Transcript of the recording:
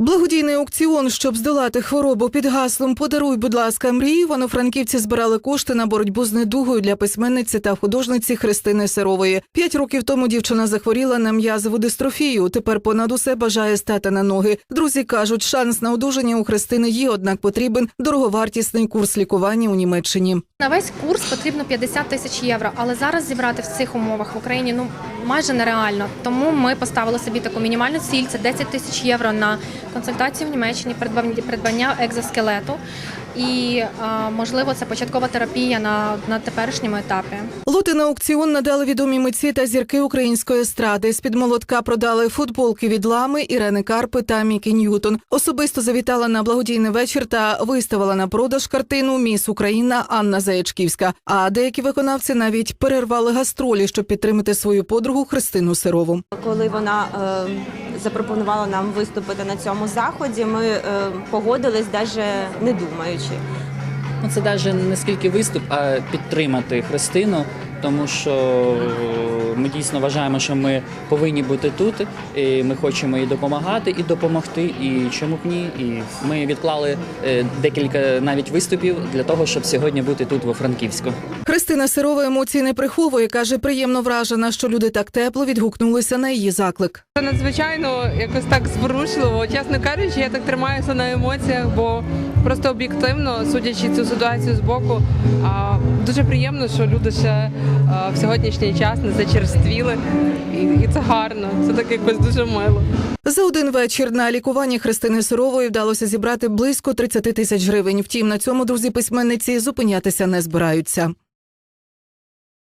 Благодійний аукціон, щоб здолати хворобу під гаслом Подаруй, будь ласка, мрії. Івано-франківці збирали кошти на боротьбу з недугою для письменниці та художниці Христини Серової. П'ять років тому дівчина захворіла на м'язову дистрофію. Тепер понад усе бажає стати на ноги. Друзі кажуть, шанс на одужання у Христини є, однак потрібен дороговартісний курс лікування у Німеччині. На весь курс потрібно 50 тисяч євро, але зараз зібрати в цих умовах в Україні ну майже нереально. Тому ми поставили собі таку мінімальну ціль це 10 тисяч євро на консультацію в Німеччині, придбання- придбання екзоскелету. І можливо це початкова терапія на, на теперішньому етапі. Лоти на аукціон надали відомі митці та зірки української естради. З під молотка продали футболки від лами Ірени Карпи та Мікі Ньютон. Особисто завітала на благодійний вечір та виставила на продаж картину Міс Україна Анна Заячківська. А деякі виконавці навіть перервали гастролі, щоб підтримати свою подругу Христину Сирову. Коли вона е, запропонувала нам виступити на цьому заході, ми е, погодились, навіть не думаючи. Ну, це навіть не скільки виступ, а підтримати Христину, тому що ми дійсно вважаємо, що ми повинні бути тут, і ми хочемо їй допомагати і допомогти. І чому б ні? І ми відклали е, декілька навіть виступів для того, щоб сьогодні бути тут, во Франківську. Христина Сирова емоцій не приховує. каже, приємно вражена, що люди так тепло відгукнулися на її заклик. Це надзвичайно якось так зворушливо. Чесно кажучи, я так тримаюся на емоціях, бо просто об'єктивно, судячи цю ситуацію з боку, дуже приємно, що люди ще в сьогоднішній час не зачерствіли, і, це гарно. Це так якось дуже мило. За один вечір на лікуванні Христини Сирової вдалося зібрати близько 30 тисяч гривень. Втім, на цьому друзі письменниці зупинятися не збираються.